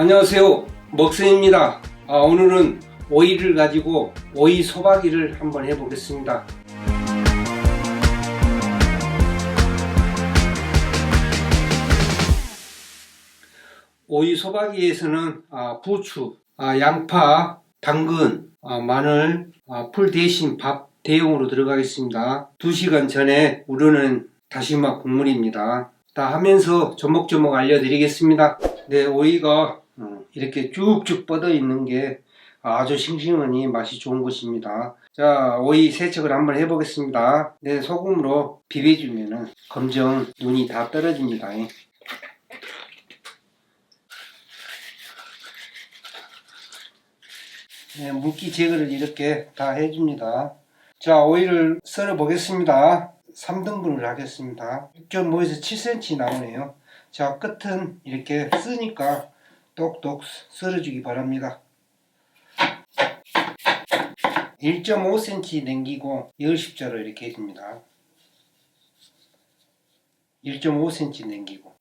안녕하세요. 먹스입니다. 아, 오늘은 오이를 가지고 오이 소박이를 한번 해보겠습니다. 오이 소박이에서는 아, 부추, 아, 양파, 당근, 아, 마늘, 아, 풀 대신 밥 대용으로 들어가겠습니다. 2시간 전에 우려낸 다시마 국물입니다. 다 하면서 조목조목 알려드리겠습니다. 네, 오이가 어, 이렇게 쭉쭉 뻗어 있는 게 아주 싱싱하니 맛이 좋은 것입니다. 자, 오이 세척을 한번 해보겠습니다. 네, 소금으로 비벼주면은 검정 눈이 다 떨어집니다. 네, 물기 제거를 이렇게 다 해줍니다. 자, 오이를 썰어 보겠습니다. 3등분을 하겠습니다. 6.5에서 7cm 나오네요. 자, 끝은 이렇게 쓰니까 똑똑 썰어주기 바랍니다. 1.5cm 남기고 10십자로 이렇게 해줍니다. 1.5cm 남기고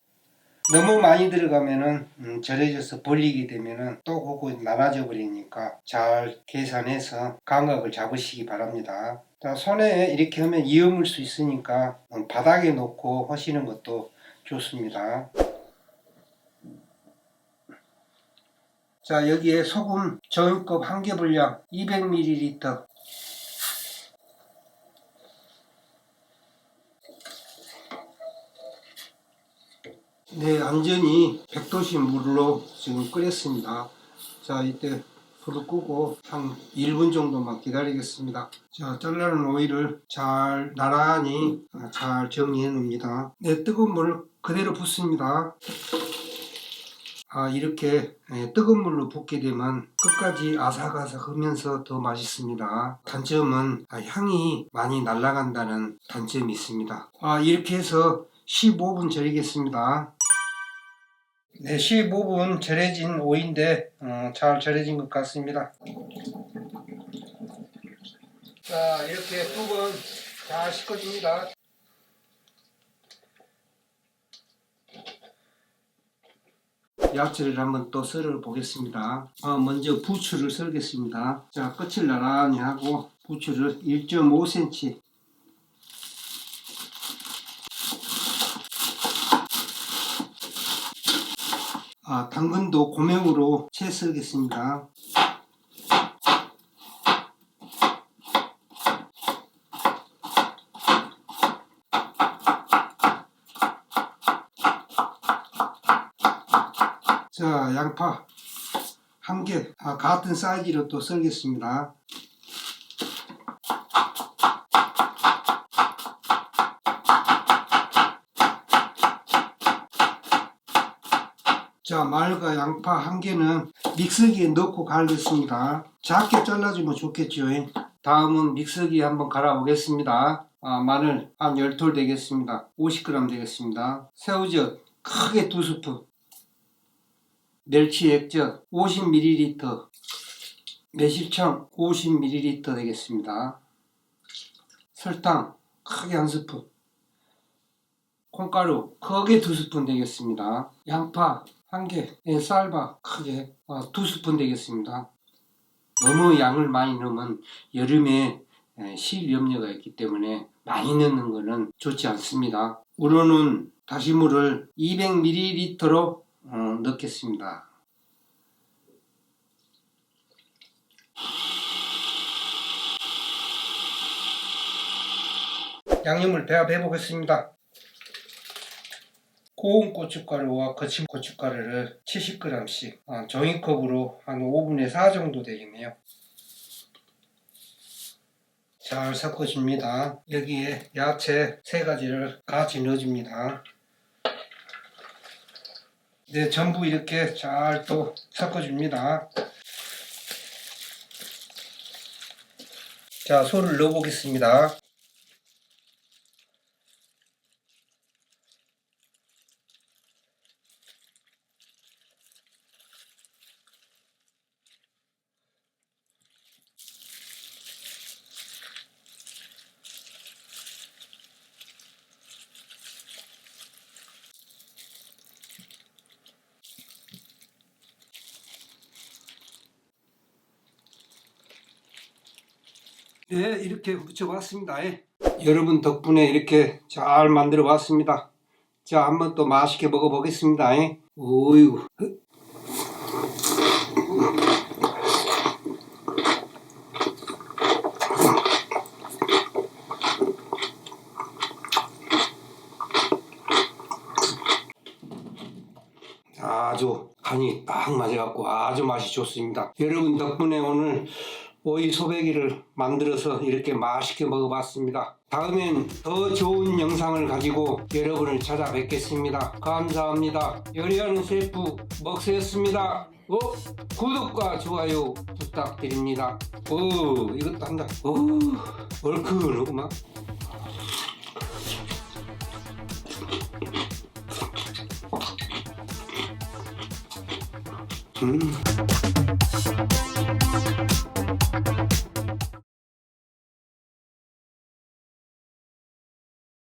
너무 많이 들어가면은 음, 절여져서 벌리게 되면은 또 그거 나눠져 버리니까 잘 계산해서 감각을 잡으시기 바랍니다. 자, 손에 이렇게 하면 이음을 수 있으니까 음, 바닥에 놓고 하시는 것도 좋습니다. 자 여기에 소금 저음컵 한개 분량 200ml 네 완전히 100도씨 물로 지금 끓였습니다. 자 이때 불을 끄고 한 1분 정도만 기다리겠습니다. 자 잘라놓은 오이를 잘 나란히 잘 정리해 놓습니다. 네 뜨거운 물 그대로 붓습니다 아, 이렇게 예, 뜨거운 물로 붓게 되면 끝까지 아삭아삭하면서 더 맛있습니다. 단점은 아, 향이 많이 날아간다는 단점이 있습니다. 아, 이렇게 해서 15분 절이겠습니다. 네, 15분 절여진 오이인데 어, 잘 절여진 것 같습니다. 자, 이렇게 두번잘 씻어줍니다. 야채를 한번 또 썰어 보겠습니다. 어, 먼저 부추를 썰겠습니다. 자, 끝을 나란히 하고 부추를 1.5cm 아, 당근도 고명으로 채 썰겠습니다. 자, 양파 한 개, 아, 같은 사이즈로 또 썰겠습니다. 자, 마늘과 양파 한 개는 믹서기에 넣고 갈겠습니다. 작게 잘라주면 좋겠죠. 다음은 믹서기에 한번 갈아 보겠습니다. 아, 마늘 한 10톨 되겠습니다. 50g 되겠습니다. 새우젓 크게 두 스푼. 멸치 액젓 50ml, 매실청 50ml 되겠습니다. 설탕 크게 한 스푼, 콩가루 크게 두 스푼 되겠습니다. 양파 한 개, 예, 쌀밥 크게 어, 두 스푼 되겠습니다. 너무 양을 많이 넣으면 여름에 예, 실염려가 있기 때문에 많이 넣는 것은 좋지 않습니다. 우로는 다시물을 200ml로 어, 넣겠습니다. 양념을 배합해 보겠습니다. 고운 고춧가루와 거친 고춧가루를 70g씩 어, 종이컵으로 한 5분의 4 정도 되겠네요. 잘 섞어줍니다. 여기에 야채 세 가지를 같이 넣어줍니다. 네, 전부 이렇게 잘 또 섞어줍니다. 자, 소를 넣어보겠습니다. 네, 이렇게 무쳐봤습니다. 예. 여러분 덕분에 이렇게 잘 만들어 봤습니다. 자, 한번 또 맛있게 먹어보겠습니다. 예. 오이구. 아주 간이 딱 맞아갖고 아주 맛이 좋습니다. 여러분 덕분에 오늘 오이 소배기를 만들어서 이렇게 맛있게 먹어봤습니다. 다음엔 더 좋은 영상을 가지고 여러분을 찾아뵙겠습니다. 감사합니다. 요리하는 셰프 먹새였습니다. 어? 구독과 좋아요 부탁드립니다. 오 이것도 한다. 오 얼큰하구만. 음.